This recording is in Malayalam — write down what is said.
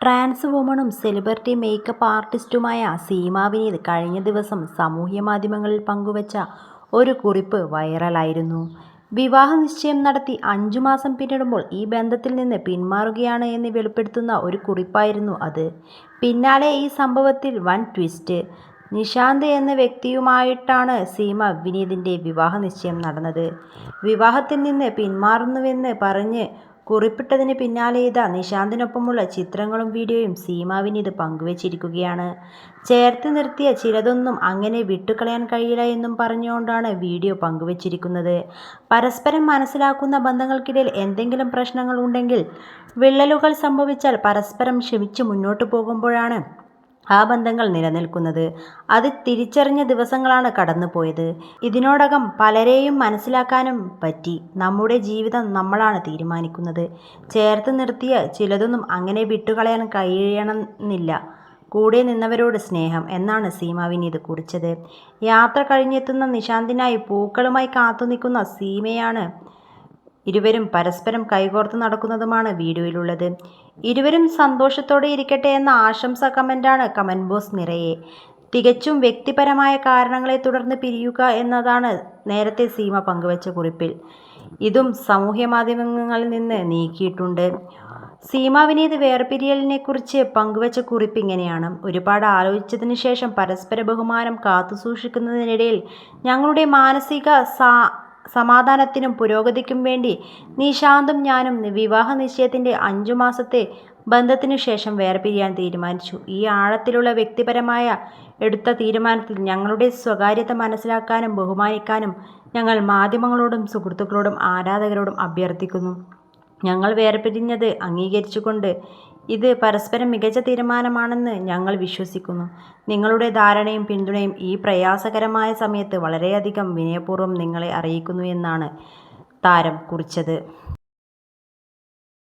ട്രാൻസ് വുമണും സെലിബ്രിറ്റി മേക്കപ്പ് ആർട്ടിസ്റ്റുമായ സീമ വിനീത് കഴിഞ്ഞ ദിവസം സാമൂഹ്യ മാധ്യമങ്ങളിൽ പങ്കുവച്ച ഒരു കുറിപ്പ് വൈറലായിരുന്നു. വിവാഹ നിശ്ചയം നടത്തി അഞ്ചു മാസം പിന്നിടുമ്പോൾ ഈ ബന്ധത്തിൽ നിന്ന് പിന്മാറുകയാണ് എന്ന് വെളിപ്പെടുത്തുന്ന ഒരു കുറിപ്പായിരുന്നു അത്. പിന്നാലെ ഈ സംഭവത്തിൽ വൻ ട്വിസ്റ്റ്. നിശാന്ത് എന്ന വ്യക്തിയുമായിട്ടാണ് സീമ വിനീതിന്റെ വിവാഹ നിശ്ചയം നടന്നത്. വിവാഹത്തിൽ നിന്ന് പിന്മാറുന്നുവെന്ന് പറഞ്ഞ് കുറിപ്പിട്ടതിന് പിന്നാലെ ഇതാ നിശാന്തിനൊപ്പമുള്ള ചിത്രങ്ങളും വീഡിയോയും സീമാവിന് ഇത് പങ്കുവച്ചിരിക്കുകയാണ്. ചേർത്ത് നിർത്തിയ ചിലതൊന്നും അങ്ങനെ വിട്ടുകളയാൻ കഴിയില്ല എന്നും പറഞ്ഞുകൊണ്ടാണ് വീഡിയോ പങ്കുവച്ചിരിക്കുന്നത്. പരസ്പരം മനസ്സിലാക്കുന്ന ബന്ധങ്ങൾക്കിടയിൽ എന്തെങ്കിലും പ്രശ്നങ്ങൾ ഉണ്ടെങ്കിൽ, വിള്ളലുകൾ സംഭവിച്ചാൽ പരസ്പരം ക്ഷമിച്ച് മുന്നോട്ട് പോകുമ്പോഴാണ് ആ ബന്ധങ്ങൾ നിലനിൽക്കുന്നത്. അത് തിരിച്ചറിഞ്ഞ ദിവസങ്ങളാണ് കടന്നുപോയത്. ഇതിനോടകം പലരെയും മനസ്സിലാക്കാനും പറ്റി. നമ്മുടെ ജീവിതം നമ്മളാണ് തീരുമാനിക്കുന്നത്. ചേർത്ത് നിർത്തിയ ചിലതൊന്നും അങ്ങനെ വിട്ടുകളയാൻ കഴിയണമെന്നില്ല. കൂടെ നിന്നവരോട് സ്നേഹം എന്നാണ് സീമ വിനീത് കുറിച്ചത്. യാത്ര കഴിഞ്ഞെത്തുന്ന നിശാന്തിനായി പൂക്കളുമായി കാത്തുനിൽക്കുന്ന സീമയാണ്. ഇരുവരും പരസ്പരം കൈകോർത്ത് നടക്കുന്നതുമാണ് വീഡിയോയിലുള്ളത്. ഇരുവരും സന്തോഷത്തോടെ ഇരിക്കട്ടെ എന്ന ആശംസ കമന്റാണ് കമന്റ് ബോസ് നിറയെ. തികച്ചും വ്യക്തിപരമായ കാരണങ്ങളെ തുടർന്ന് പിരിയുക എന്നതാണ് നേരത്തെ സീമ പങ്കുവച്ച കുറിപ്പിൽ. ഇതും സാമൂഹ്യ മാധ്യമങ്ങളിൽ നിന്ന് നീക്കിയിട്ടുണ്ട്. സീമ വിനീത് വേർപിരിയലിനെക്കുറിച്ച് പങ്കുവച്ച കുറിപ്പ് ഇങ്ങനെയാണ്. ഒരുപാട് ആലോചിച്ചതിന് ശേഷം പരസ്പര ബഹുമാനം കാത്തുസൂക്ഷിക്കുന്നതിനിടയിൽ ഞങ്ങളുടെ മാനസിക സമാധാനത്തിനും പുരോഗതിക്കും വേണ്ടി നിശാന്തും ഞാനും വിവാഹ നിശ്ചയത്തിന്റെ അഞ്ചു മാസത്തെ ബന്ധത്തിനു ശേഷം വേർപിരിയാൻ തീരുമാനിച്ചു. ഈ ആഴത്തിലുള്ള വ്യക്തിപരമായ എടുത്ത തീരുമാനത്തിൽ ഞങ്ങളുടെ സ്വകാര്യത മനസ്സിലാക്കാനും ബഹുമാനിക്കാനും ഞങ്ങൾ മാധ്യമങ്ങളോടും സുഹൃത്തുക്കളോടും ആരാധകരോടും അഭ്യർത്ഥിക്കുന്നു. ഞങ്ങൾ വേർപിരിഞ്ഞത് അംഗീകരിച്ചുകൊണ്ട് ഇത് പരസ്പരം മികച്ച തീരുമാനമാണെന്ന് ഞങ്ങൾ വിശ്വസിക്കുന്നു. നിങ്ങളുടെ ധാരണയും പിന്തുണയും ഈ പ്രയാസകരമായ സമയത്ത് വളരെയധികം വിനയപൂർവം നിങ്ങളെ അറിയിക്കുന്നു എന്നാണ് താരം കുറിച്ചത്.